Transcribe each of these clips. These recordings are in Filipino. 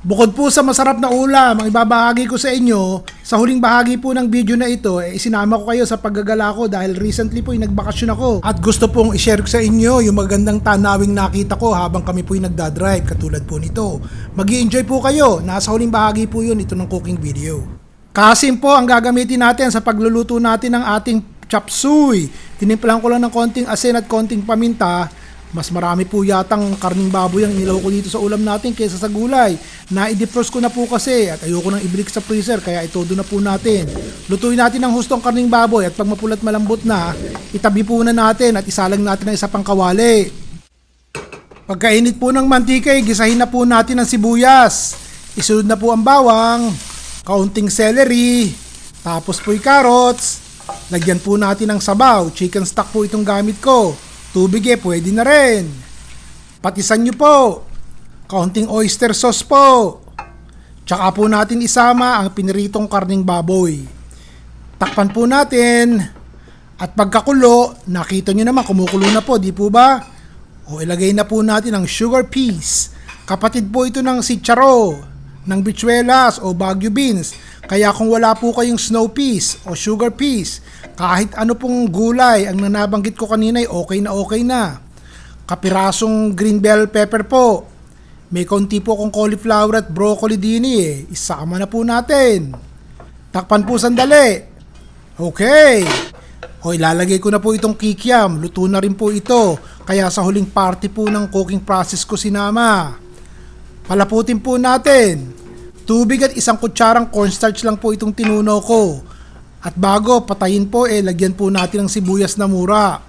Bukod po sa masarap na ulam, ang ibabahagi ko sa inyo, sa huling bahagi po ng video na ito, eh, isinama ko kayo sa paggagala ko dahil recently po ay nagbakasyon ako. At gusto pong i-share ko sa inyo yung magandang tanawing nakita ko habang kami po ay nagdadrive, katulad po nito. mag enjoy po kayo, nasa huling bahagi po yun ito ng cooking video. Kasim po ang gagamitin natin sa pagluluto natin ng ating chop suey. Tinimplahan ko lang ng konting asin at konting paminta mas marami po yatang karning baboy ang nilaw ko dito sa ulam natin kaysa sa gulay. Na-defrost ko na po kasi at ayoko nang ibalik sa freezer kaya itodo na po natin. Lutuin natin ang hustong karning baboy at pag mapulat malambot na, itabi po na natin at isalang natin ang isa pang kawali. Pagkainit po ng mantika, gisahin na po natin ang sibuyas. Isunod na po ang bawang, kaunting celery, tapos po yung carrots. Lagyan po natin ng sabaw, chicken stock po itong gamit ko. Tubig eh, pwede na rin. Patisan nyo po. Kaunting oyster sauce po. Tsaka po natin isama ang piniritong karning baboy. Takpan po natin. At pagkakulo, nakita nyo naman kumukulo na po, di po ba? O ilagay na po natin ang sugar peas. Kapatid po ito ng sitcharo, ng bichuelas o bagu beans. Kaya kung wala po kayong snow peas o sugar peas, kahit ano pong gulay ang nanabanggit ko kanina ay okay na okay na. Kapirasong green bell pepper po. May konti po akong cauliflower at broccoli din eh. Isama na po natin. Takpan po sandali. Okay. O ilalagay ko na po itong kikiam. Luto na rin po ito. Kaya sa huling party po ng cooking process ko sinama. Palaputin po natin. Tubig at isang kutsarang cornstarch lang po itong tinunaw ko. At bago patayin po eh, lagyan po natin ng sibuyas na mura.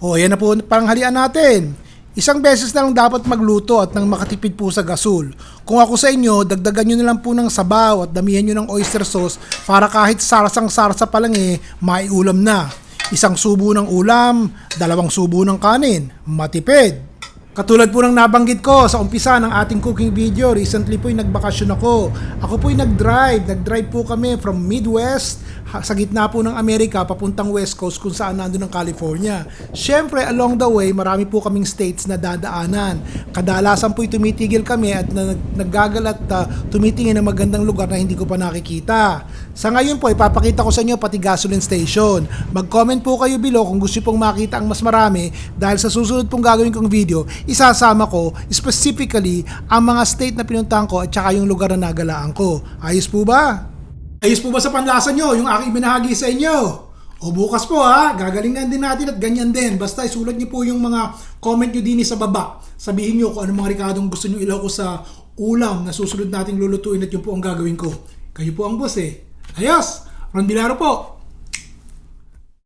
O yan na po panghalian natin. Isang beses na lang dapat magluto at nang makatipid po sa gasol. Kung ako sa inyo, dagdagan nyo na lang po ng sabaw at damihan nyo ng oyster sauce para kahit sarsang sarsa pa lang eh, maiulam na. Isang subo ng ulam, dalawang subo ng kanin, matipid. Katulad po ng nabanggit ko sa umpisa ng ating cooking video, recently po yung nagbakasyon ako. Ako po yung nag-drive. Nag-drive po kami from Midwest sa gitna po ng Amerika papuntang West Coast kung saan nandun ng California. Siyempre, along the way, marami po kaming states na dadaanan. Kadalasan po tumitigil kami at na, naggagalat uh, tumitingin ng magandang lugar na hindi ko pa nakikita. Sa ngayon po, ipapakita ko sa inyo pati gasoline station. Mag-comment po kayo below kung gusto pong makita ang mas marami dahil sa susunod pong gagawin kong video, isasama ko specifically ang mga state na pinuntahan ko at saka yung lugar na nagalaan ko. Ayos po ba? Ayos po ba sa panlasa nyo yung aking binahagi sa inyo? O bukas po ha, gagalingan din natin at ganyan din. Basta isulat nyo po yung mga comment nyo din sa baba. Sabihin nyo kung anong mga rikadong gusto nyo ilaw ko sa ulam na susunod nating lulutuin at yun po ang gagawin ko. Kayo po ang boss eh. Ayos! Ron Bilaro po.